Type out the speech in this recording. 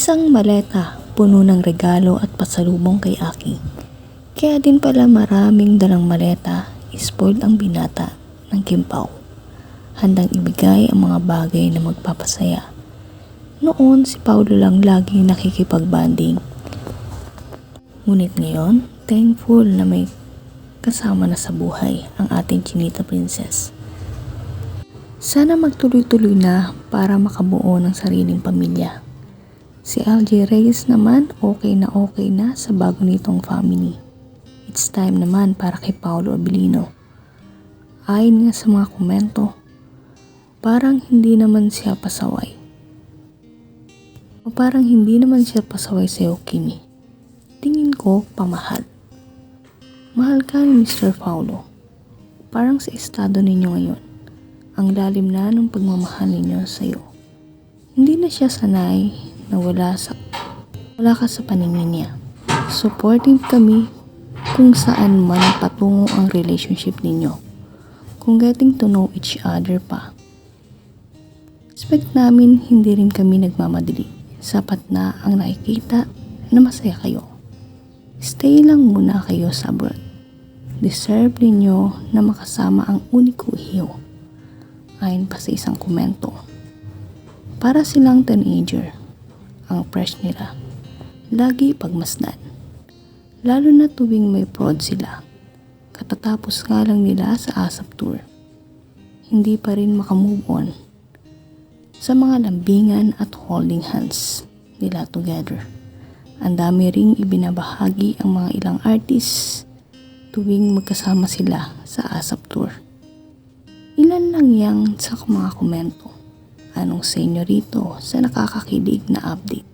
Isang maleta puno ng regalo at pasalubong kay Aki. Kaya din pala maraming dalang maleta, spoiled ang binata ng Kimpaw. Handang ibigay ang mga bagay na magpapasaya. Noon si Paulo lang lagi nakikipagbanding. Ngunit ngayon, thankful na may kasama na sa buhay ang ating Chinita Princess. Sana magtuloy-tuloy na para makabuo ng sariling pamilya. Si LJ Reyes naman okay na okay na sa bago nitong family. It's time naman para kay Paolo Abilino. Ayon nga sa mga komento, parang hindi naman siya pasaway. O parang hindi naman siya pasaway sa Kimi. Tingin ko pamahal. Mahal ka ni Mr. Paulo. Parang sa estado ninyo ngayon. Ang lalim na ng pagmamahal ninyo sa iyo. Hindi na siya sanay na wala, sa, wala ka sa paningin niya. Supportive kami kung saan man patungo ang relationship ninyo. Kung getting to know each other pa. Expect namin hindi rin kami nagmamadali. Sapat na ang nakikita na masaya kayo. Stay lang muna kayo sa abroad. Deserve ninyo na makasama ang uniko hiyo. Ayon pa sa isang komento. Para silang teenager, ang fresh nila. Lagi pagmasdan. Lalo na tuwing may prod sila. Katatapos nga lang nila sa ASAP tour. Hindi pa rin makamove on sa mga lambingan at holding hands nila together. Ang dami ring ibinabahagi ang mga ilang artists tuwing magkasama sila sa ASAP Tour. Ilan lang yang sa mga komento. Anong sa sa nakakakilig na update?